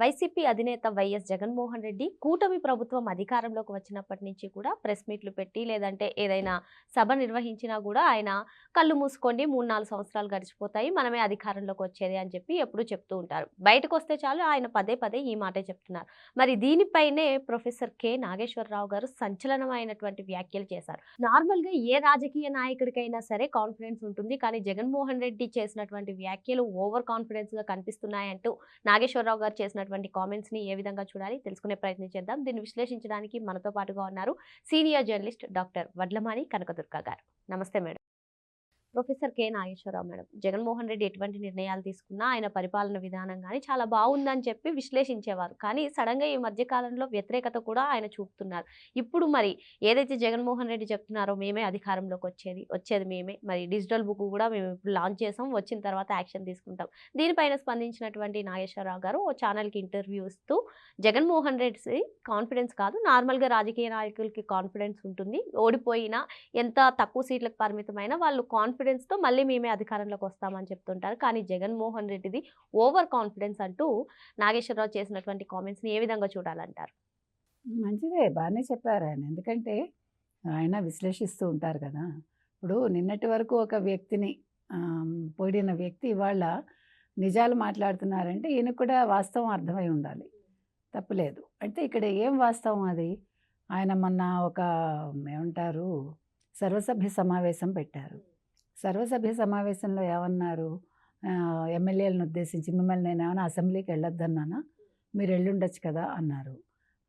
YCP అధినేత YS Jaganmohan Reddy కూటమి ప్రభుత్వం అధికారంలోకి వచ్చినప్పటి నుంచి కూడా ప్రెస్ మీట్లు పెట్టి లేదంటే ఏదైనా సభ నిర్వహించినా కూడా ఆయన కళ్ళు మూసుకోండి మూడు నాలుగు సంవత్సరాలు గడిచిపోతాయి మనమే అధికారంలోకి వచ్చేది అని చెప్పి ఎప్పుడూ చెప్తూ ఉంటారు. బయటకు వస్తే చాలు ఆయన పదే పదే ఈ మాటే చెప్తున్నారు. మరి దీనిపైనే ప్రొఫెసర్ కె. నాగేశ్వరరావు గారు సంచలనమైనటువంటి వ్యాఖ్యలు చేశారు. నార్మల్గా ఏ రాజకీయ నాయకుడికైనా సరే కాన్ఫిడెన్స్ ఉంటుంది కానీ జగన్మోహన్ రెడ్డి చేసినటువంటి వ్యాఖ్యలు ఓవర్ కాన్ఫిడెన్స్గా కనిపిస్తున్నాయంటూ నాగేశ్వరరావు గారు చేసినటువంటి కామెంట్స్ని ఏ విధంగా చూడాలి తెలుసుకునే ప్రయత్నం చేద్దాం. దీన్ని విశ్లేషించడానికి మనతో పాటుగా ఉన్నారు senior journalist doctor Vadlamani Kanakadurga garu. నమస్తే madam. Professor K Nageswararao madam. Jaganmohan Reddy ఎటువంటి నిర్ణయాలు తీసుకున్నా ఆయన పరిపాలన విధానం కానీ చాలా బాగుందని చెప్పి విశ్లేషించేవారు. కానీ సడన్గా ఈ మధ్యకాలంలో వ్యతిరేకత కూడా ఆయన చూపుతున్నారు. ఇప్పుడు మరి ఏదైతే జగన్మోహన్ రెడ్డి చెప్తున్నారో మేమే అధికారంలోకి వచ్చేది వచ్చేది మేమే. మరి డిజిటల్ బుక్ కూడా మేము ఇప్పుడు లాంచ్ చేసాం వచ్చిన తర్వాత యాక్షన్ తీసుకుంటాం. దీనిపైన స్పందించినటువంటి నాగేశ్వరరావు గారు ఓ ఛానల్కి ఇంటర్వ్యూ ఇస్తూ జగన్మోహన్ రెడ్డి కాన్ఫిడెన్స్ కాదు. నార్మల్గా రాజకీయ నాయకులకి కాన్ఫిడెన్స్ ఉంటుంది. ఓడిపోయినా ఎంత తక్కువ సీట్లకు పరిమితమైన వాళ్ళు కాన్ఫిడెన్స్తో మళ్ళీ మేమే అధికారంలోకి వస్తామని చెప్తుంటారు. కానీ జగన్మోహన్ రెడ్డిది ఓవర్ కాన్ఫిడెన్స్ అంటూ నాగేశ్వరరావు చేసినటువంటి కామెంట్స్ని ఏ విధంగా చూడాలంటారు? మంచిదే బాగానే చెప్పారు ఆయన. ఎందుకంటే ఆయన విశ్లేషిస్తూ ఉంటారు కదా. ఇప్పుడు నిన్నటి వరకు ఒక వ్యక్తిని ఆమ్, వ్యక్తి ఇవాళ నిజాలు మాట్లాడుతున్నారంటే ఈయనకు కూడా వాస్తవం అర్థమై ఉండాలి. తప్పులేదు. అంటే ఇక్కడ ఏం వాస్తవం అది? ఆయన మొన్న ఒక ఏమంటారు సర్వసభ్య సమావేశం పెట్టారు. సర్వసభ్య సమావేశంలో ఏమన్నారు? ఎమ్మెల్యేలను ఉద్దేశించి మిమ్మల్ని నేను ఏమైనా అసెంబ్లీకి వెళ్ళొద్దన్నానా? మీరు వెళ్ళుండొచ్చు కదా అన్నారు.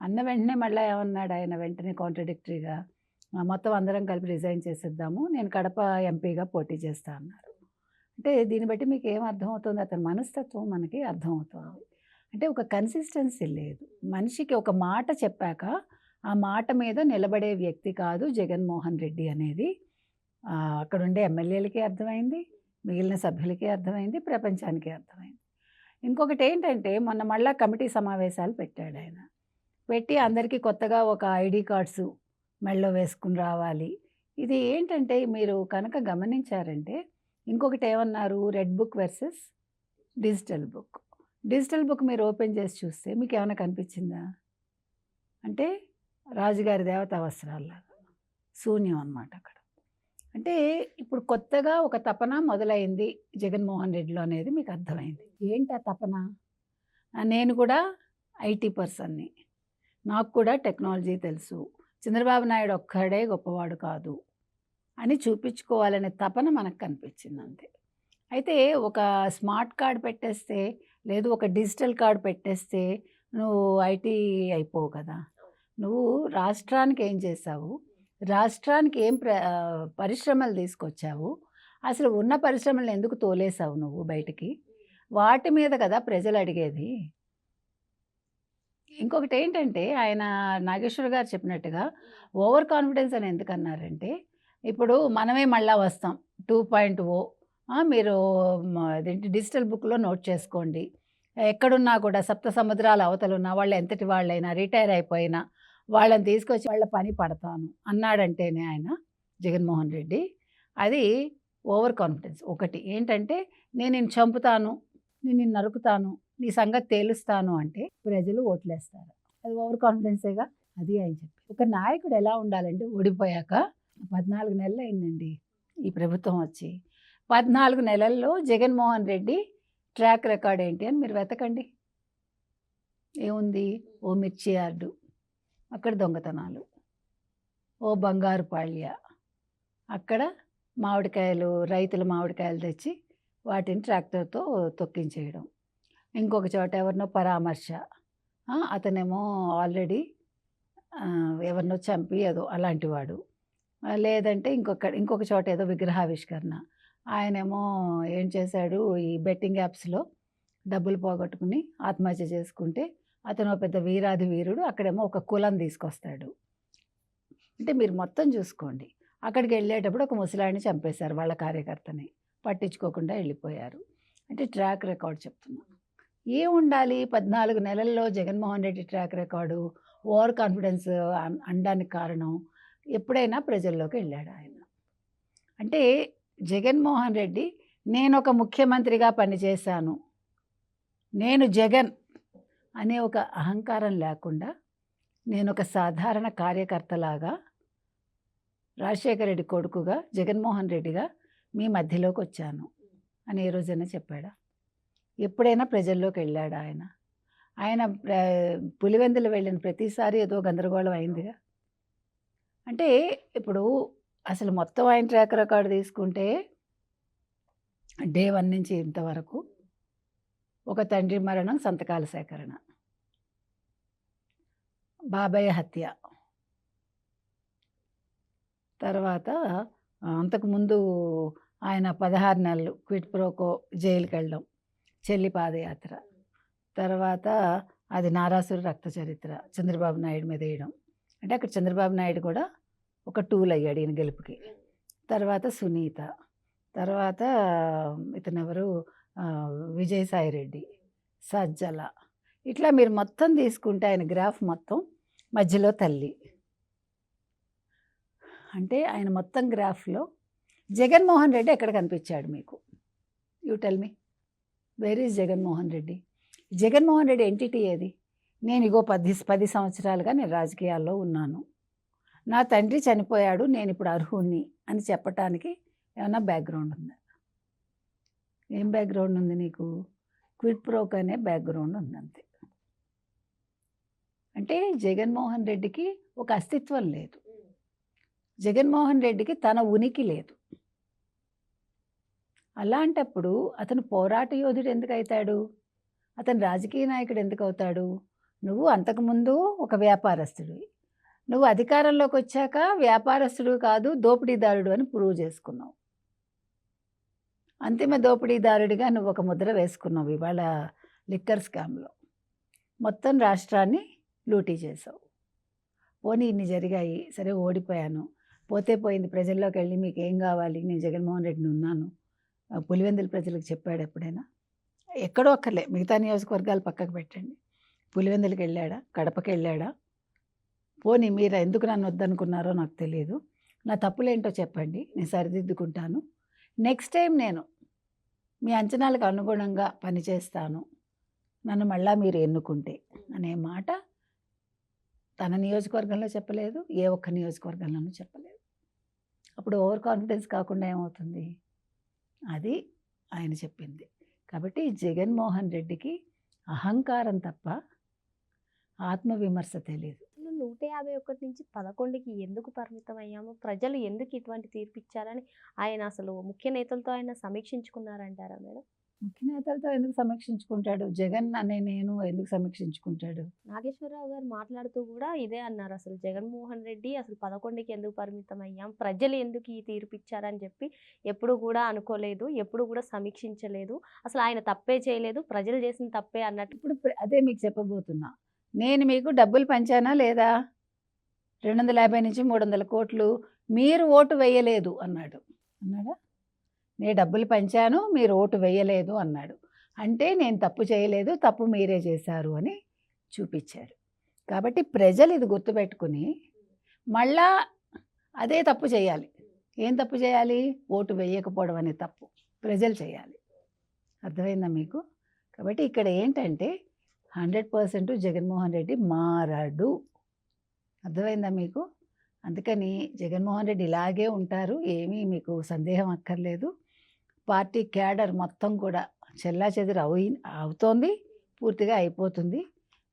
అన్న వెంటనే మళ్ళీ ఏమన్నాడు ఆయన వెంటనే కాంట్రడిక్టరీగా మొత్తం అందరం కలిపి రిజైన్ చేసేద్దాము నేను కడప ఎంపీగా పోటీ చేస్తా అన్నారు. అంటే దీన్ని బట్టి మీకు ఏం అర్థమవుతుంది? అతని మనస్తత్వం మనకి అర్థమవుతుంది. అంటే ఒక కన్సిస్టెన్సీ లేదు. మనిషికి ఒక మాట చెప్పాక ఆ మాట మీద నిలబడే వ్యక్తి కాదు జగన్మోహన్ రెడ్డి అనేది. అక్కడ ఉండే ఎమ్మెల్యేలకి అర్థమైంది మిగిలిన సభ్యులకి అర్థమైంది ప్రపంచానికి అర్థమైంది. ఇంకొకటి ఏంటంటే మొన్న మళ్ళా కమిటీ సమావేశాలు పెట్టాడు ఆయన. పెట్టి అందరికీ కొత్తగా ఒక ఐడి కార్డ్స్ మెళ్ళో వేసుకుని రావాలి. ఇది ఏంటంటే మీరు కనుక గమనించారంటే ఇంకొకటి ఏమన్నారు red book versus digital book. Digital book మీరు ఓపెన్ చేసి చూస్తే మీకు ఏమైనా కనిపించిందా? అంటే రాజుగారి దేవత అవసరాల్లాగా శూన్యం అన్నమాట అక్కడ. అంటే ఇప్పుడు కొత్తగా ఒక తపన మొదలైంది జగన్మోహన్ రెడ్డిలో అనేది మీకు అర్థమైంది. ఏంటి ఆ తపన? నేను కూడా ఐటీ పర్సన్ని. నాకు కూడా టెక్నాలజీ తెలుసు. చంద్రబాబు నాయుడు ఒక్కడే గొప్పవాడు కాదు అని చూపించుకోవాలనే తపన మనకు కనిపించింది అంతే అయితే ఒక స్మార్ట్ కార్డ్ పెట్టేస్తే లేదు ఒక డిజిటల్ కార్డ్ పెట్టేస్తే నువ్వు ఐటీ అయిపోవు కదా. నువ్వు రాష్ట్రానికి ఏం చేసావు రాష్ట్రానికి ఏం ప్ర పరిశ్రమలు తీసుకొచ్చావు? అసలు ఉన్న పరిశ్రమలను ఎందుకు తోలేసావు నువ్వు బయటికి? వాటి మీద కదా ప్రజలు అడిగేది. ఇంకొకటి ఏంటంటే ఆయన నాగేశ్వర గారు చెప్పినట్టుగా ఓవర్ కాన్ఫిడెన్స్ అని ఎందుకు అన్నారంటే ఇప్పుడు మనమే మళ్ళా వస్తాం. టూ పాయింట్ ఓ మీరు అదేంటి డిజిటల్ బుక్లో నోట్ చేసుకోండి. ఎక్కడున్నా కూడా సప్త సముద్రాల అవతలు ఉన్న వాళ్ళు ఎంతటి వాళ్ళైనా రిటైర్ అయిపోయినా వాళ్ళని తీసుకొచ్చి వాళ్ళ పని పడతాను అన్నాడంటేనే ఆయన జగన్మోహన్ రెడ్డి. అది ఓవర్ కాన్ఫిడెన్స్. ఒకటి ఏంటంటే నేను నేను చంపుతాను నేను నిన్ను నరుకుతాను నీ సంగతి తేలుస్తాను అంటే ప్రజలు ఓట్లేస్తారు. అది ఓవర్ కాన్ఫిడెన్సేగా అది అని చెప్పి ఒక నాయకుడు ఎలా ఉండాలంటే ఓడిపోయాక పద్నాలుగు నెలలు అయిందండి ఈ ప్రభుత్వం వచ్చి. పద్నాలుగు నెలల్లో జగన్మోహన్ రెడ్డి ట్రాక్ రికార్డ్ ఏంటి అని మీరు వెతకండి. ఏముంది? ఓ మిర్చి యార్డు. అక్కడ దొంగతనాలు. ఓ బంగారు పాళ్య. అక్కడ మామిడికాయలు రైతుల మామిడికాయలు తెచ్చి వాటిని ట్రాక్టర్తో తొక్కించేయడం. ఇంకొక చోట ఎవరినో పరామర్శ. అతనేమో ఆల్రెడీ ఎవరినో చంపి ఏదో అలాంటివాడు. లేదంటే ఇంకొక ఇంకొక చోట ఏదో విగ్రహావిష్కరణ. ఆయనేమో ఏం చేశాడు ఈ బెట్టింగ్ యాప్స్లో డబ్బులు పోగొట్టుకుని ఆత్మహత్య చేసుకుంటే అతను పెద్ద వీరాది వీరుడు అక్కడేమో ఒక కులం తీసుకొస్తాడు. అంటే మీరు మొత్తం చూసుకోండి. అక్కడికి వెళ్ళేటప్పుడు ఒక ముసలాడిని చంపేశారు వాళ్ళ కార్యకర్తని. పట్టించుకోకుండా వెళ్ళిపోయారు. అంటే ట్రాక్ రికార్డ్ చెప్తున్నాను. ఏ ఉండాలి పద్నాలుగు నెలల్లో Jaganmohan Reddy track record over confidence అనడానికి కారణం ఎప్పుడైనా ప్రజల్లోకి వెళ్ళాడు ఆయన. అంటే జగన్మోహన్ రెడ్డి నేను ఒక ముఖ్యమంత్రిగా పనిచేశాను. నేను జగన్ అనే ఒక అహంకారం లేకుండా నేను ఒక సాధారణ కార్యకర్తలాగా రాజశేఖర రెడ్డి కొడుకుగా జగన్మోహన్ రెడ్డిగా మీ మధ్యలోకి వచ్చాను అని ఏ రోజైనా చెప్పాడా? ఎప్పుడైనా ప్రజల్లోకి వెళ్ళాడా ఆయన ఆయన పులివెందులు వెళ్ళిన ప్రతిసారి ఏదో గందరగోళం అయిందిగా? అంటే ఇప్పుడు అసలు మొత్తం ఆయన ట్రాక్ రికార్డు తీసుకుంటే డే వన్ నుంచి ఇంతవరకు ఒక తండ్రి మరణం సంతకాల సేకరణ. బాబాయ్ హత్య. తర్వాత అంతకుముందు ఆయన పదహారు నెలలు క్విట్ ప్రోకో జైలుకి వెళ్ళడం చెల్లి పాదయాత్ర. తర్వాత అది నారాసురు రక్త చరిత్ర చంద్రబాబు నాయుడు మీద వేయడం. అంటే అక్కడ చంద్రబాబు నాయుడు కూడా ఒక టూల్ అయ్యాడు ఈయన గెలుపుకి. తర్వాత సునీత. తర్వాత ఇతనెవరు? విజయసాయి రెడ్డి సజ్జల ఇట్లా మీరు మొత్తం తీసుకుంటే ఆయన గ్రాఫ్ మొత్తం మధ్యలో తల్లి. అంటే ఆయన మొత్తం గ్రాఫ్లో జగన్మోహన్ రెడ్డి ఎక్కడ కనిపించాడు మీకు? You tell me. Where is Jaganmohan Reddy? Jaganmohan Reddy entity ఏది? నేను ఇగో పది పది సంవత్సరాలుగా నేను రాజకీయాల్లో ఉన్నాను. నా తండ్రి చనిపోయాడు నేను ఇప్పుడు అర్హుణ్ణి అని చెప్పటానికి ఏమన్నా బ్యాక్గ్రౌండ్ ఉందా? ఏం బ్యాక్గ్రౌండ్ ఉంది నీకు? క్విడ్ ప్రోక్ అనే బ్యాక్గ్రౌండ్ ఉంది అంతే అంటే జగన్మోహన్ రెడ్డికి ఒక అస్తిత్వం లేదు. జగన్మోహన్ రెడ్డికి తన ఉనికి లేదు. అలాంటప్పుడు అతను పోరాట యోధుడు ఎందుకు అవుతాడు అతను రాజకీయ నాయకుడు ఎందుకు అవుతాడు నువ్వు అంతకుముందు ఒక వ్యాపారస్తుడివి. నువ్వు అధికారంలోకి వచ్చాక వ్యాపారస్తుడు కాదు దోపిడీదారుడు అని ప్రూవ్ చేసుకున్నావు. అంతిమ దోపిడీదారుడిగా నువ్వు ఒక ముద్ర వేసుకున్నావు ఇవాళ లిక్కర్ స్కామ్లో. మొత్తం రాష్ట్రాన్ని లూటీ చేసావు. పోనీ ఇన్ని జరిగాయి సరే ఓడిపోయాను. పోతే పోయింది ప్రజల్లోకి వెళ్ళి మీకు ఏం కావాలి? నేను జగన్మోహన్ రెడ్డిని ఉన్నాను. పులివెందుల ప్రజలకు చెప్పాడు ఎప్పుడైనా? ఎక్కడో ఒక్కర్లే మిగతా నియోజకవర్గాలు పక్కకు పెట్టండి. పులివెందులకు వెళ్ళాడా? కడపకి వెళ్ళాడా? పోనీ మీరు ఎందుకు నన్ను వద్దనుకున్నారో నాకు తెలియదు నా తప్పులేంటో చెప్పండి నేను సరిదిద్దుకుంటాను. నెక్స్ట్ టైం నేను మీ అంచనాలకు అనుగుణంగా పనిచేస్తాను నన్ను మళ్ళా మీరు ఎన్నుకుంటే అనే మాట తన నియోజకవర్గంలో చెప్పలేదు ఏ ఒక్క నియోజకవర్గంలోనూ చెప్పలేదు. అప్పుడు ఓవర్ కాన్ఫిడెన్స్ కాకుండా ఏమవుతుంది? అది ఆయన చెప్పింది. కాబట్టి జగన్మోహన్ రెడ్డికి అహంకారం తప్ప ఆత్మవిమర్శ తెలియదు నూట యాభై ఒకటి నుంచి పదకొండుకి ఎందుకు పరిమితం అయ్యాము? ప్రజలు ఎందుకు ఇటువంటి తీర్పు ఇచ్చారని ఆయన అసలు ముఖ్య నేతలతో ఆయన సమీక్షించుకున్నారంటారా మేడం? ముఖ్య నేతలతో ఎందుకు సమీక్షించుకుంటాడు? జగన్ అనే నేను ఎందుకు సమీక్షించుకుంటాడు? నాగేశ్వరరావు గారు మాట్లాడుతూ కూడా ఇదే అన్నారు అసలు జగన్మోహన్ రెడ్డి అసలు పదకొండుకి ఎందుకు పరిమితం అయ్యాం? ప్రజలు ఎందుకు ఈ తీర్పు ఇచ్చారని చెప్పి ఎప్పుడు కూడా అనుకోలేదు ఎప్పుడు కూడా సమీక్షించలేదు. అసలు ఆయన తప్పే చేయలేదు ప్రజలు చేసిన తప్పే అన్నట్టు. ఇప్పుడు అదే మీకు చెప్పబోతున్నా. నేను మీకు డబ్బులు పంచానా లేదా? రెండు వందల యాభై నుంచి మూడు వందల కోట్లు. మీరు ఓటు వేయలేదు అన్నాడు. అన్నాడా? నేను డబ్బులు పంచాను మీరు ఓటు వేయలేదు అన్నాడు. అంటే నేను తప్పు చేయలేదు తప్పు మీరే చేశారు అని చూపించాడు. కాబట్టి ప్రజలు ఇది గుర్తుపెట్టుకుని మళ్ళా అదే తప్పు చేయాలి. ఏం తప్పు చేయాలి? ఓటు వేయకపోవడం అనే తప్పు. ప్రజలు చేయాలి. అర్థమైందా మీకు? కాబట్టి ఇక్కడ ఏంటంటే హండ్రెడ్ పర్సెంట్ జగన్మోహన్ రెడ్డి మారాడు. అర్థమైందా మీకు? అందుకని జగన్మోహన్ రెడ్డి ఇలాగే ఉంటారు ఏమీ మీకు సందేహం అక్కర్లేదు. పార్టీ క్యాడర్ మొత్తం కూడా చెల్లా చెదురు అవు అవుతోంది పూర్తిగా అయిపోతుంది.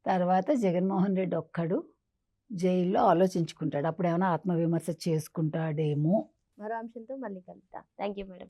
తర్వాత జగన్మోహన్ రెడ్డి ఒక్కడు జైల్లో ఆలోచించుకుంటాడు. అప్పుడు ఏమైనా ఆత్మవిమర్శ చేసుకుంటాడేమో. మరో అంశంతో మళ్ళీ కలుద్దాం. Thank you madam.